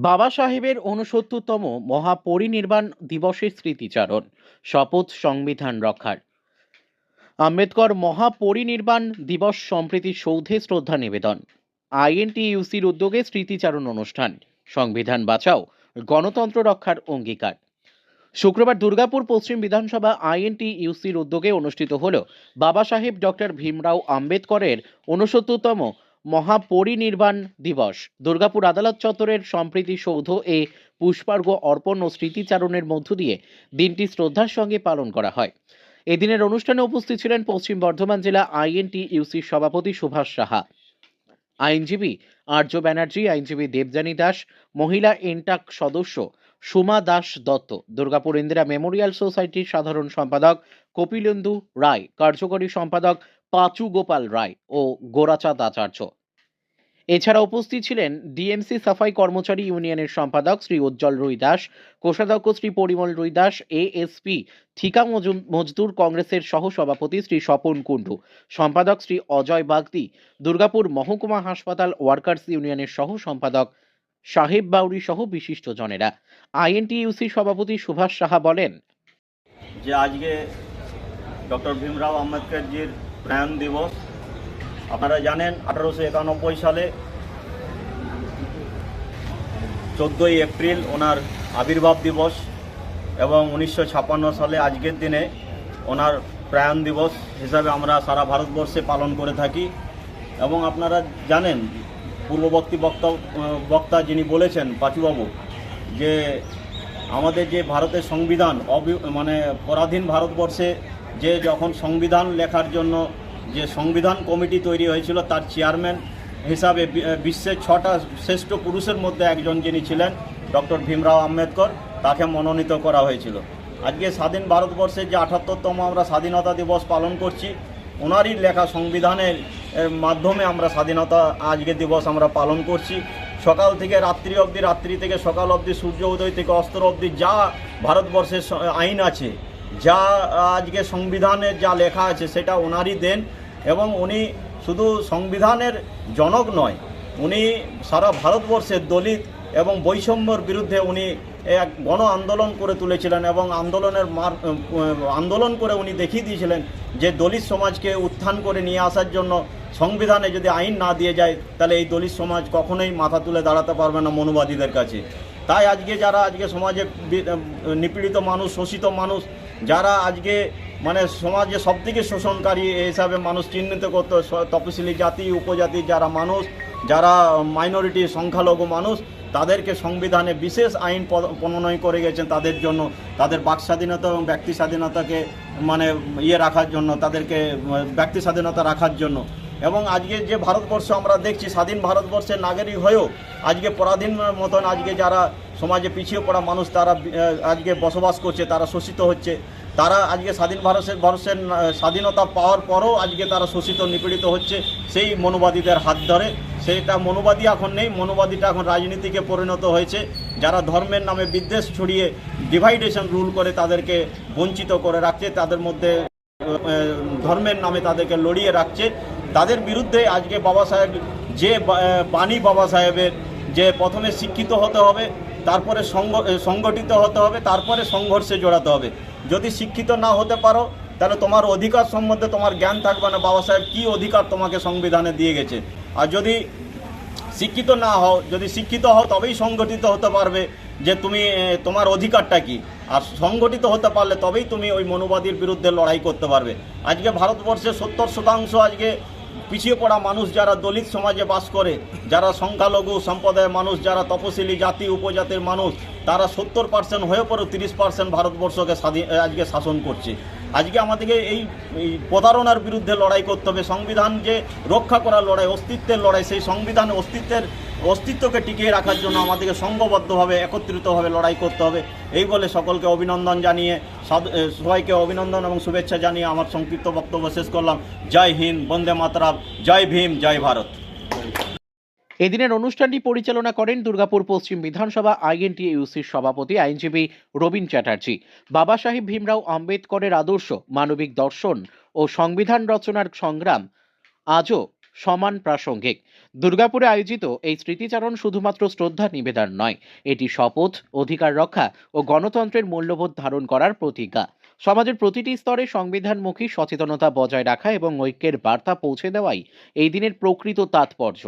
বাবা সাহেবের ঊনসত্তরতম মহাপরিনির্বাণ দিবসের স্মৃতিচারণ, শপথ সংবিধান রক্ষার। আম্বেদকর মহাপরিনির্বাণ দিবস সম্প্রীতি সৌধে শ্রদ্ধা নিবেদন। আইএনটিইউসির উদ্যোগে স্মৃতিচারণ অনুষ্ঠান। সংবিধান বাঁচাও, গণতন্ত্র রক্ষার অঙ্গীকার। শুক্রবার দুর্গাপুর পশ্চিম বিধানসভা আইএনটিইউসির উদ্যোগে অনুষ্ঠিত হল বাবা সাহেব ডক্টর ভীমরাও আম্বেদকরের ঊনসত্তরতম মহাপরিনির্বাণ দিবস। দুর্গাপুর আদালত চত্বরের সম্প্রীতি সৌধ এ পুষ্পার্ঘ অর্পণ ও স্মৃতিচারণের মধ্য দিয়ে দিনটি শ্রদ্ধার সঙ্গে পালন করা হয়। এদিনের অনুষ্ঠানে উপস্থিত ছিলেন পশ্চিম বর্ধমান জেলা আইএনটি ইউসির সভাপতি সুভাষ সাহা। আইনজীবী আর্য ব্যানার্জি, আইনজীবী দেবযানী দাস, মহিলা এনটাক সদস্য সুমা দাস দত্ত, দুর্গাপুর ইন্দিরা মেমোরিয়াল সোসাইটির সাধারণ সম্পাদক কপিলেন্দু রায়, কার্যকরী সম্পাদক পাঁচু গোপাল রায় ও গোরাচাঁদ আচার্য। এছাড়া উপস্থিত ছিলেন ডিএমসি সাফাই কর্মচারী ইউনিয়নের সম্পাদক শ্রী উজ্জ্বল রুই দাস, কোষাধ্যক্ষ শ্রী পরিমল রুই দাস, এএসপি ঠিকা মজদুর কংগ্রেসের সহ সভাপতি শ্রী স্বপন কুণ্ডু, সম্পাদক শ্রী অজয় বাগদি, দুর্গাপুর মহকুমা হাসপাতাল ওয়ার্কার্স ইউনিয়নের সহ সম্পাদক সাহেব বাউরি সহ বিশিষ্ট জনেরা। আইএনটিইউসি সভাপতি সুভাষ সাহা বলেন, যে আজকে ডক্টর ভীমরাও আম্বেদকরজির প্রয়াণ দিবস। আপনারা জানেন, আঠারোশো একানব্বই সালে চোদ্দোই এপ্রিল ওনার আবির্ভাব দিবস এবং উনিশশো ছাপ্পান্ন সালে আজকের দিনে ওনার প্রয়াণ দিবস হিসাবে আমরা সারা ভারতবর্ষে পালন করে থাকি। এবং আপনারা জানেন, পূর্ববর্তী বক্তা বক্তা যিনি বলেছেন, পাচুবাবু, যে আমাদের যে ভারতের সংবিধান অবি মানে পরাধীন ভারতবর্ষে যে যখন সংবিধান লেখার জন্য যে সংবিধান কমিটি তৈরি হয়েছিল, তার চেয়ারম্যান হিসাবে বিশ্বের ছটা শ্রেষ্ঠ পুরুষের মধ্যে একজন যিনি ছিলেন, ডক্টর ভীমরাও আম্বেদকর, তাকে মনোনীত করা হয়েছিল। আজকে স্বাধীন ভারতবর্ষের যে আঠাত্তরতম আমরা স্বাধীনতা দিবস পালন করছি, ওনারই লেখা সংবিধানের মাধ্যমে আমরা স্বাধীনতা আজকে দিবস আমরা পালন করছি। সকাল থেকে রাত্রি অবধি, রাত্রি থেকে সকাল অবধি, সূর্য উদয় থেকে অস্ত্র অবধি, যা ভারতবর্ষের আইন আছে যা আজকে সংবিধানের যা লেখা আছে সেটা ওনারই দেন এবং উনি শুধু সংবিধানের জনক নয়, উনি সারা ভারতবর্ষের দলিত এবং বৈষম্যর বিরুদ্ধে উনি এক গণ আন্দোলন করে তুলেছিলেন এবং আন্দোলনের মার আন্দোলন করে উনি দেখিয়ে দিয়েছিলেন যে দলিত সমাজকে উত্থান করে নিয়ে আসার জন্য সংবিধানে যদি আইন না দিয়ে যায়, তাহলে এই দলিত সমাজ কখনোই মাথা তুলে দাঁড়াতে পারবে না মনুবাদীদের কাছে। তাই আজকে যারা আজকে সমাজে নিপীড়িত মানুষ, শোষিত মানুষ যারা আজকে মানে সমাজে সবথেকে শোষণকারী হিসাবে মানুষ চিহ্নিত করতো তপশিলি জাতি, উপজাতি যারা মানুষ, যারা মাইনরিটি সংখ্যালঘু মানুষ, তাদেরকে সংবিধানে বিশেষ আইন প- প্রণয়ন করে গেছেন তাদের জন্য। তাদের বাক স্বাধীনতা এবং ব্যক্তি স্বাধীনতাকে মানে ইয়ে রাখার জন্য, তাদেরকে ব্যক্তি স্বাধীনতা রাখার জন্য। এবং আজকে যে ভারতবর্ষ আমরা দেখছি, স্বাধীন ভারতবর্ষের নাগরিক হয়েও আজকে পরাধীন মতন আজকে যারা সমাজে পিছিয়ে পড়া মানুষ তারা আজকে বসবাস করছে, তারা শোষিত হচ্ছে। তারা আজকে স্বাধীন ভারতের ভারতের স্বাধীনতা পাওয়ার পরও আজকে তারা শোষিত, নিপীড়িত হচ্ছে সেই মনোবাদীদের হাত ধরে। সেইটা মনোবাদী এখন নেই, মনোবাদীটা এখন রাজনীতিকে পরিণত হয়েছে। যারা ধর্মের নামে বিদ্বেষ ছড়িয়ে ডিভাইডেশন রুল করে তাদেরকে বঞ্চিত করে রাখছে, তাদের মধ্যে ধর্মের নামে তাদেরকে লড়িয়ে রাখছে। তাদের বিরুদ্ধে আজকে বাবা সাহেব যে বাণী বাবা সাহেবের যে প্রথমে শিক্ষিত হতে হবে তারপরে সংগঠিত হতে হবে, তারপরে সংঘর্ষে জড়াতে হবে। যদি শিক্ষিত না হতে পারো, তাহলে তোমার অধিকার সম্বন্ধে তোমার জ্ঞান থাকবে না। বাবা সাহেব, কী অধিকার তোমাকে সংবিধানে দিয়ে গেছে? আর যদি শিক্ষিত না হও, যদি শিক্ষিত হও, তবেই সংগঠিত হতে পারবে যে তুমি তোমার অধিকারটা কি। আর সংগঠিত হতে পারলে তবেই তুমি ওই মনোবাদীর বিরুদ্ধে লড়াই করতে পারবে। আজকে ভারতবর্ষে সত্তর শতাংশ আজকে পিছিয়ে পড়া মানুষ যারা দলিত সমাজে বাস করে, যারা সংখ্যালঘু সম্প্রদায়ের মানুষ, যারা তপশিলি জাতি, উপজাতির মানুষ, তারা সত্তর পার্সেন্ট হয়ে পরেও তিরিশ পার্সেন্ট ভারতবর্ষকে স্বাধীন, আজকে শাসন করছে। আজকে আমাদেরকে এই এই প্রতারণার বিরুদ্ধে লড়াই করতে হবে। সংবিধান যে রক্ষা করার লড়াই, অস্তিত্বের লড়াই, সেই সংবিধান অস্তিত্বের অস্তিত্বকে টিকিয়ে রাখার জন্য আমাদেরকে সংঘবদ্ধভাবে, একত্রিতভাবে লড়াই করতে হবে। এই বলে সকলকে অভিনন্দন জানিয়ে সবাইকে অভিনন্দন এবং শুভেচ্ছা জানিয়ে আমার সংক্ষিপ্ত বক্তব্য শেষ করলাম। জয় হিন্দ, বন্দে মাতরম, জয় ভীম, জয় ভারত। এদিনের অনুষ্ঠানটি পরিচালনা করেন দুর্গাপুর পশ্চিম বিধানসভা আইএনটিইউসির সভাপতি আইনজীবী রবীন চ্যাটার্জি। বাবা সাহেব ভীমরাও আম্বেদকরের আদর্শ, মানবিক দর্শন ও সংবিধান রচনার সংগ্রাম আজও সমান প্রাসঙ্গিক। দুর্গাপুরে আয়োজিত এই স্মৃতিচারণ শুধুমাত্র শ্রদ্ধা নিবেদন নয়, এটি শপথ, অধিকার রক্ষা ও গণতন্ত্রের মূল্যবোধ ধারণ করার প্রতিজ্ঞা সমাজের প্রতিটি স্তরে সংবিধানমুখী সচেতনতা বজায় রাখা এবং ঐক্যের বার্তা পৌঁছে দেওয়াই এই দিনের প্রকৃত তাৎপর্য।